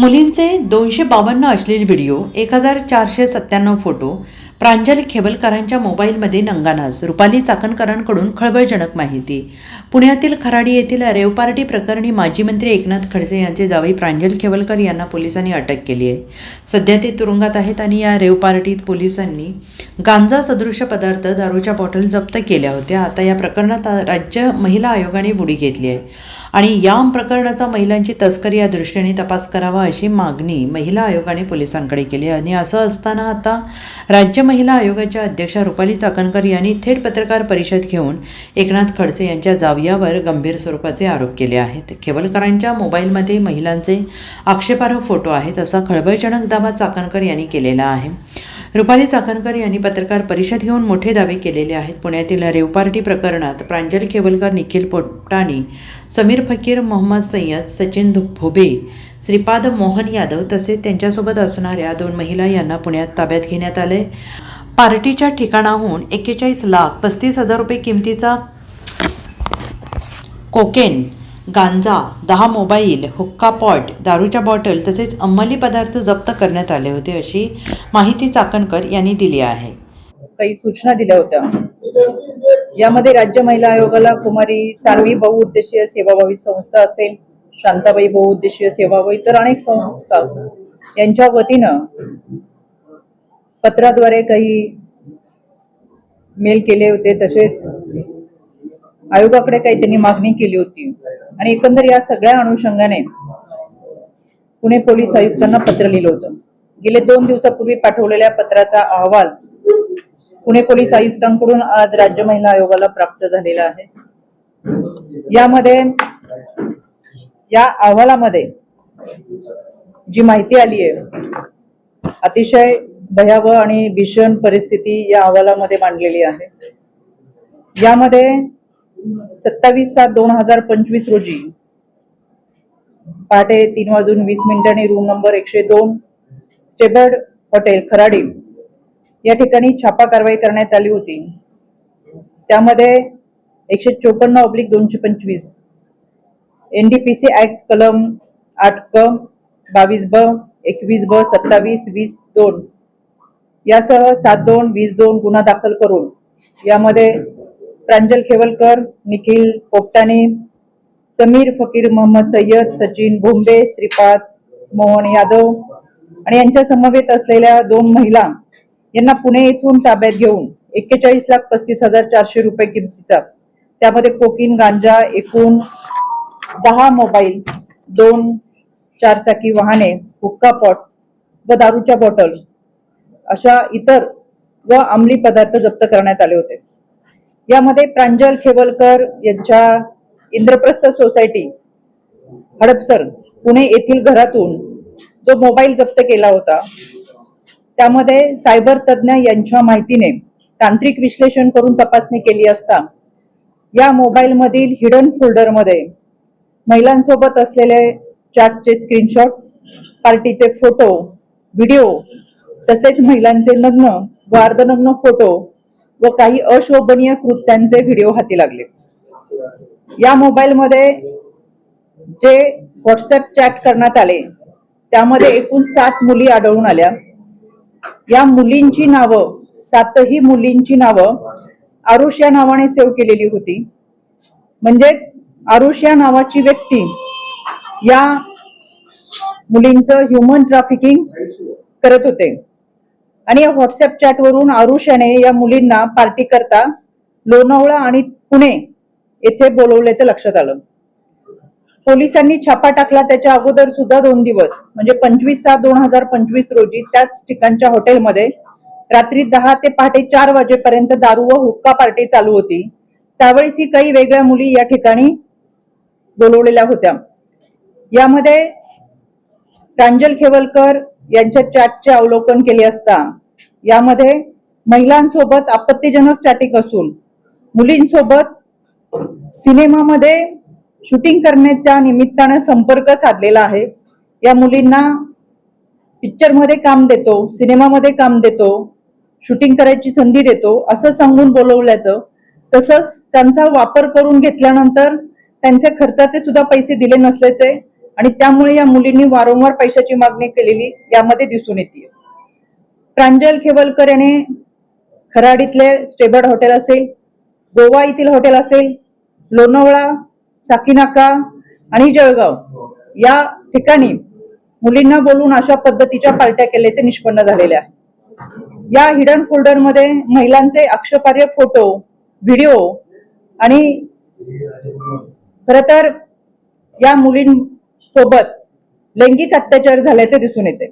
मुलींचे दोनशे बावन्न अश्लील व्हिडिओ एक हजार चारशे सत्त्याण्णव फोटो प्रांजल खेबलकरांच्या मोबाईलमध्ये नंगानास रुपाली चाकणकरांकडून खळबळजनक माहिती. पुण्यातील खराडी येथील रेव पार्टी प्रकरणी माजी मंत्री एकनाथ खडसे यांचे जावई प्रांजल खेबलकर यांना पोलिसांनी अटक केली आहे. सध्या ते तुरुंगात आहेत आणि या रेव पार्टीत पोलिसांनी गांजा सदृश पदार्थ दारूच्या बॉटल जप्त केल्या होत्या. आता या प्रकरणात राज्य महिला आयोगाने बुडी घेतली आहे आणि या प्रकरणाचा महिलांची तस्करी या दृष्टीने तपास करावा अशी मागणी महिला आयोगाने पोलिसांकडे केली आणि असं असताना आता राज्य महिला आयोगाच्या अध्यक्षा रुपाली चाकणकर यांनी थेट पत्रकार परिषद घेऊन एकनाथ खडसे यांच्या जावयावर गंभीर स्वरूपाचे आरोप केले आहेत. खेवलकरांच्या मोबाईलमध्ये महिलांचे आक्षेपार्ह फोटो आहेत असा खळबळजनक दावा चाकणकर यांनी केलेला आहे. रुपाली चाकणकर यांनी पत्रकार परिषद घेऊन मोठे दावे केलेले आहेत. पुण्यातील रेव पार्टी प्रकरणात प्रांजल खेवलकर निखिल पोटाणी समीर फकीर मोहम्मद सय्यद सचिन धु- भोबे श्रीपाद मोहन यादव तसेच त्यांच्यासोबत असणाऱ्या दोन महिला यांना पुण्यात ताब्यात घेण्यात आले. पार्टीच्या ठिकाणाहून एक्केचाळीस लाख पस्तीस हजार रुपये किमतीचा कोकेन गांजा दहा मोबाईल हुक्का पॉट दारूच्या बॉटल तसेच अंमली पदार्थ जप्त करण्यात आले होते अशी माहिती चाकणकर यांनी दिली आहे. काही सूचना दिल्या होत्या. यामध्ये राज्य महिला आयोगाला कुमारी सानवी बहुउद्देशीय सेवाभावी संस्था असेल शांताबाई बहुउद्देशीय सेवाभावी तर अनेक संस्था यांच्या वतीनं पत्राद्वारे काही मेल केले होते. तसेच आयोगाकडे काही त्यांनी मागणी केली होती. आणि एकंदर या सगळ्या अनुषंगाने पुणे पोलीस आयुक्तांना पत्र लिहिलं होतं. गेले दोन दिवसापूर्वी पाठवलेल्या पत्राचा अहवाल पुणे पोलीस आयुक्तांकडून आज राज्य महिला आयोगाला प्राप्त झालेला आहे. यामध्ये या अहवालामध्ये जी माहिती आली आहे अतिशय भयावह आणि भीषण परिस्थिती या अहवालामध्ये मांडलेली आहे. यामध्ये सत्तावीस सात दोन हजार पंचवीस रोजी. पहाटे तीन वाजून वीस मिनिटांनी रूम नंबर एकशे दोन स्टेबर्ड हॉटेल खराडी. या ठिकाणी छापा कारवाई करण्यात आली होती. त्यामध्ये एकशे चोपन्न ऑब्लिक दोनशे पंचवीस. N D P C act कलम आठ क बावीस ब एकवीस ब सत्तावीस वीस दोन. यासह सात दोन वीस दोन गुन्हा दाखल करून यामध्ये प्रांजल खेवलकर निखिल पोपटाने समीर फकीर मोहम्मद सय्यद सचिन भोंबे श्रीपाद मोहन यादव आणि यांच्या समवेत असलेल्या दोन महिला यांना पुणे येथून ताब्यात घेऊन एक्केचाळीस लाख पस्तीस हजार चारशे रुपये किमतीचा त्यामध्ये कोकीन गांजा एकूण दहा मोबाईल दोन चारचाकी वाहने हुक्का पॉट व दारूच्या बॉटल अशा इतर व अंमली पदार्थ जप्त करण्यात आले होते. यामध्ये प्रांजल खेवलकर यांच्या इंद्रप्रस्थ सोसायटी हडपसर पुणे येथील घरातून जो मोबाईल जप्त केला होता त्यामध्ये सायबर तज्ज्ञ यांच्या माहितीने तांत्रिक विश्लेषण करून तपासणी केली असता या मोबाईल मधील हिडन फोल्डरमध्ये महिलांसोबत असलेले चॅटचे स्क्रीनशॉट पार्टीचे फोटो व्हिडिओ तसेच महिलांचे नग्न व अर्धनग्न फोटो व काही अशोभनीय कृत्यांचे व्हिडिओ हाती लागले. या मोबाईल मध्ये जे व्हॉट्सअप चॅट करण्यात आले त्यामध्ये एकूण सात मुली आढळून आल्या. या मुलींची नावं सातही मुलींची नावं आरुष या नावाने सेव्ह केलेली होती. म्हणजेच आरुष या नावाची व्यक्ती या मुलींचं ह्युमन ट्रॅफिकिंग करत होते. आणि या व्हॉट्सअप चॅटवरून आरुष याने या मुलींना पार्टी करता लोणावळा आणि पुणे येथे बोलवल्याचं लक्षात आलं. पोलिसांनी छापा टाकला त्याच्या अगोदर सुद्धा दोन दिवस म्हणजे पंचवीस सात दोन हजार पंचवीस रोजी त्याच ठिकाणच्या हॉटेलमध्ये रात्री दहा ते पहाटे चार वाजेपर्यंत दारू व हुक्का पार्टी चालू होती. त्यावेळेस ही काही वेगळ्या मुली या ठिकाणी बोलवलेल्या होत्या. यामध्ये प्रांजल खेवलकर यांच्या चॅटचे अवलोकन केले असता यामध्ये महिलांसोबत आपत्तीजनक चॅटिंग असून मुलींसोबत सिनेमामध्ये शूटिंग करण्याच्या निमित्तानं संपर्क साधलेला आहे. या मुलींना पिक्चरमध्ये काम देतो सिनेमामध्ये काम देतो शूटिंग करायची संधी देतो असं सांगून बोलवल्याचं तसंच त्यांचा वापर करून घेतल्यानंतर त्यांच्या खर्चाचे सुद्धा पैसे दिले नसल्याचे आणि त्यामुळे या मुलींनी वारंवार पैशाची मागणी केलेली यामध्ये दिसून येते. प्रांजल खेवलकर याने खराडीतले स्टेबर्ड हॉटेल असेल गोवा येथील हॉटेल असेल लोणावळा साकीनाका आणि जळगाव या ठिकाणी मुलींना बोलून अशा पद्धतीच्या पार्ट्या केल्याचे निष्पन्न झालेले आहे या हिडन फोल्डरमध्ये महिलांचे अक्षपार्य फोटो व्हिडिओ आणि खर तर या मुलींसोबत लैंगिक अत्याचार झाल्याचे दिसून येते.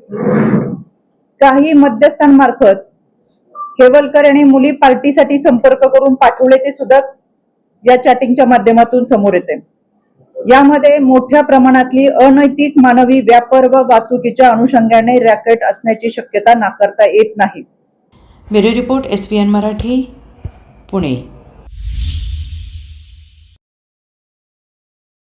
काही मध्यस्थांमार्फत केवलकर यांनी मुली पार्टीसाठी संपर्क करून पाठवले ते सुद्धा या चॅटिंगच्या माध्यमातून समोर येते. यामध्ये मोठ्या प्रमाणातली अनैतिक मानवी व्यापार व वाहतुकीच्या अनुषंगाने रॅकेट असण्याची शक्यता नाकारता येत नाही. Bureau report S P N Marathi Pune.